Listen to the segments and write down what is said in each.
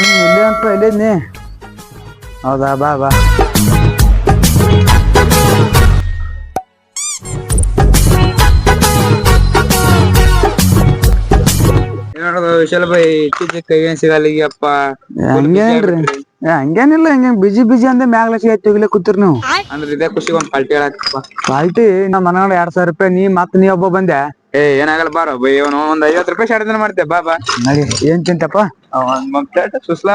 ಹ್ಮ್ ಇಲ್ಲೇ ಅಂತ ಇಲ್ಲಿದ್ನಿ ಹೌದಾ? ಬಾ ಬಾ. ವಿಶಾಲ ಬೈ ಇತ್ತೀಚೆಗೆ ಕೈಗೇನ್ ಸಿಗಲ್ಲಿಗಪ್ಪ ಏ ಹಂಗೇನಿಲ್ಲ ಹಿಂಗ ಬಿಜಿ ಬಿಜಿ ಅಂದೆ ಮ್ಯಾಗ್ಲ ಸಿಗತ್ತೆ ಕೂತಿರ್ ನೀವು. ಅಂದ್ರೆ ಇದೇ ಖುಷಿ ಒಂದ್ ಪಾಲ್ಟಿ ಹೇಳಕ್ಕಪ್ಪ ಪಾಲ್ಟಿ ನಮ್ಮ ಮನೆಯೊಳಗೆ ಎರಡ್ ಸಾವಿರ ರೂಪಾಯಿ ನೀ ಮತ್ ನೀ ಒಬ್ಬ ಬಂದೆ. ಏ ಏನಾಗಲ್ಲ ಬಾರೋ. ಬೈ ಅವನು ಒಂದ್ ಐವತ್ ರೂಪಾಯಿ ಶಾರ್ಟ್ ಮಾಡ್ತೆ. ಬಾ ಬಾ. ನಡಿ. ಏನ್ ತಿಂತಪ್ಪ? ಒಂದ್ ಪ್ಲೇಟ್ ಸುಸ್ಲಾ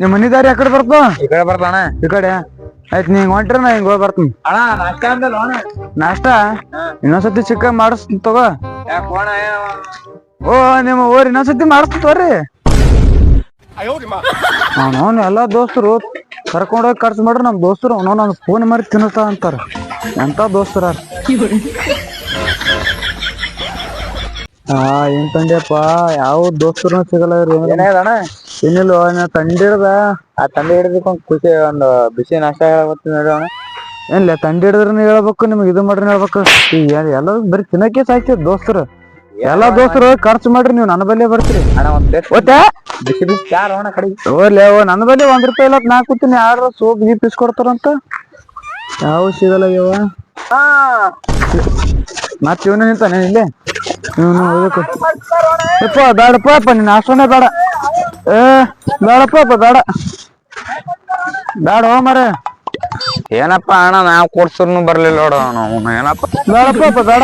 ನಿಮ್ ಮನಿ ದಾರಿ ಕಡೆ ಬರ್ತ ಈ ಕಡೆ ಬರ್ತಾನ. ಈ ಕಡೆ? ಆಯ್ತು ನೀ ಹಿಂಗ್ ಹೊಂಟ್ರ ನಾ ಹಿಂಗ್ ಹೋಗಿ ಬರ್ತೀನಿ. ಅಣ್ಣ ನಾಷ್ಟ ಅಂದಲ್ಲ ಅಣ್ಣ ನಾಷ್ಟ? ಇನ್ನೊಂದ್ಸತಿ ಚಿಕ್ಕ ಮಾಡಿಸ್ ತಗೋ. ಓ ನಿಮ್ಮ ಊರ್ ಇನ್ನೊಂದ್ಸತಿ ಮಾಡಿಸ್ತೀನಿ ತಗೋರಿ. ಅವನವನ್ ಎಲ್ಲಾ ದೋಸ್ತರು ಕರ್ಕೊಂಡೋಗಿ ಖರ್ಚು ಮಾಡ್ರಿ ನಮ್ ದೋಸ್ತರು ಅವನವ್ ನನ್ ಫೋನ್ ಮಾಡಿ ತಿನ್ನುತ್ತಾ ಅಂತಾರ. ಎಂತ ದೋಸ್ತರ? ಹಾ ಏನ್ ತಂದ್ಯಪ್ಪ? ಯಾವ ದೋಸ್ತರು ಸಿಗಲ್ಲ ಇವ್ರು? ಏನಿಲ್ಲ ನಾ ತಂಡಿಡ್ದ ಆ ತಂಡ ಹಿಡಿದಕ್ಕೊಂದ್ ಖುಷಿ ಒಂದು ಬಿಸಿ ನಾಷ್ಟ ಹೇಳಬತ್ತೀನಿ ನೋಡಿ ಏನಿಲ್ಲ ಏನ್ಲ ತಂಡಿ ಹಿಡಿದ್ರೆ ಹೇಳ್ಬೇಕು ನಿಮ್ಗೆ ಇದು ಮಾಡ್ರಿ ಹೇಳ್ಬೇಕು. ಎಲ್ಲ ಬರೀ ತಿನ್ನಕ್ಕೆ ಸಾಯ್ತಿ ದೋಸ್ತರು? ಎಲ್ಲಾ ದೋಸ್ತರು ಖರ್ಚು ಮಾಡ್ರಿ ನೀವು ನನ್ನ ಬಲ್ಲೇ ಬರ್ತೀರಿ. ಅಣ್ಣ ಒಂದ್ ಪ್ಲೇಟ್ ಓದ್ತಾ ಬಿಸಿ ಬಿಸಿ ಯಾರು ಅಣ್ಣ ಕಡೆ ಓಲೆ ಓ ನನ್ನ ಬಲ್ಲಿ ಒಂದ್ ರೂಪಾಯಿ ಇಲ್ಲ ನಾ ಕೂತೀನಿ ಯಾರು ಸೋಪ್ ಗೀಪ್ ಇಸ್ಕೊಡ್ತಾರಂತ. ಯಾವ ಸಿಗಲ್ಲ ಇವ ಮತ್ ಇವನು ನಿಂತಾನೆ ಇಲ್ಲೇ? ಇವನು ಇದಕ್ಕೆ ಯಪ್ಪ ಬೇಡಪ್ಪ ಅಪ್ಪ ನಿನ್ನ ಅಷ್ಟೊಂದೇ ಬೇಡ. ಏ ಬೇಡಪ್ಪ ಅಪ್ಪ ಬೇಡ. ಬೇಡ ಮರೆ ಏನಪ್ಪ ಅಣ್ಣ ನಾವ್ ಕೊಡ್ಸರ್ನು ಬರ್ಲಿಲ್ಲ ನೋಡು ಅವನು. ಏನಪ್ಪ? ಬೇಡಪ್ಪ ಅಪ್ಪ ಬೇಡ.